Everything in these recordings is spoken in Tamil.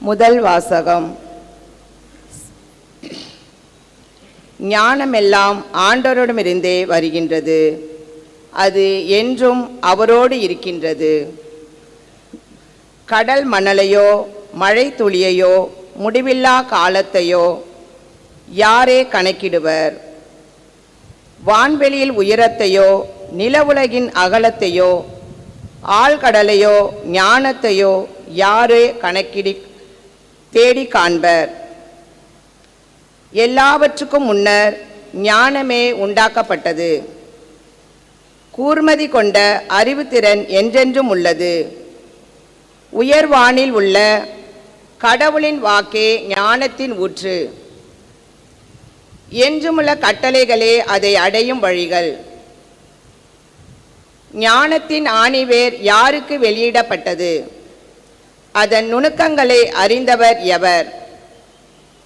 முதல் வாசகம். ஞானமெல்லாம் ஆண்டவரிடமிருந்தே வருகின்றது. அது என்றும் அவரோடு இருக்கின்றது. கடல் மணலையோ மழை துளியையோ முடிவில்லா காலத்தையோ யாரே கணக்கிடுவர். வான்வெளியில் உயரத்தையோ நிலவுலகின் அகலத்தையோ ஆழ்கடலையோ ஞானத்தையோ யாரே கணக்கிடி தேடி காண்பர். எல்லாவற்றுக்கும் முன்னர் ஞானமே உண்டாக்கப்பட்டது. கூர்மதி கொண்ட அறிவுத்திறன் என்றென்றும் உள்ளது. உயர்வானில் உள்ள கடவுளின் வாக்கே ஞானத்தின் ஊற்று. என்றுமுள்ள கட்டளைகளே அதை அடையும் வழிகள். ஞானத்தின் ஆணிவேர் யாருக்கு வெளியிடப்பட்டது? அதன் நுணுக்கங்களை அறிந்தவர் எவர்?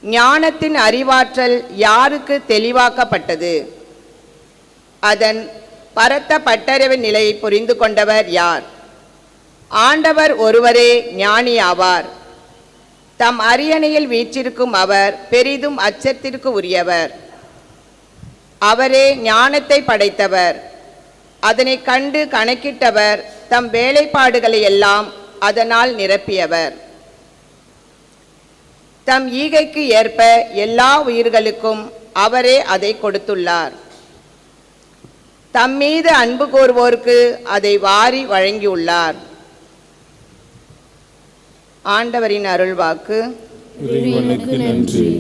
ஞானத்தின் அறிவாற்றல் யாருக்கு தெளிவாக்கப்பட்டது? அதன் பரத்த பட்டறிவு நிலையை புரிந்து கொண்டவர் யார்? ஆண்டவர் ஒருவரே ஞானி ஆவார். தம் அரியணையில் வீற்றிருக்கும் அவர் பெரிதும் அச்சத்திற்கு உரியவர். அவரே ஞானத்தை படைத்தவர். அதனை கண்டு கணக்கிட்டவர் தம் வேலைப்பாடுகளை எல்லாம் அதனால் நிரப்பியவர். தம் ஈகைக்கு ஏற்ப எல்லா உயிர்களுக்கும் அவரே அதை கொடுத்துள்ளார். தம் மீது அன்பு கோருவோருக்கு அதை வாரி வழங்கியுள்ளார். ஆண்டவரின் அருள்வாக்கு. நன்றி.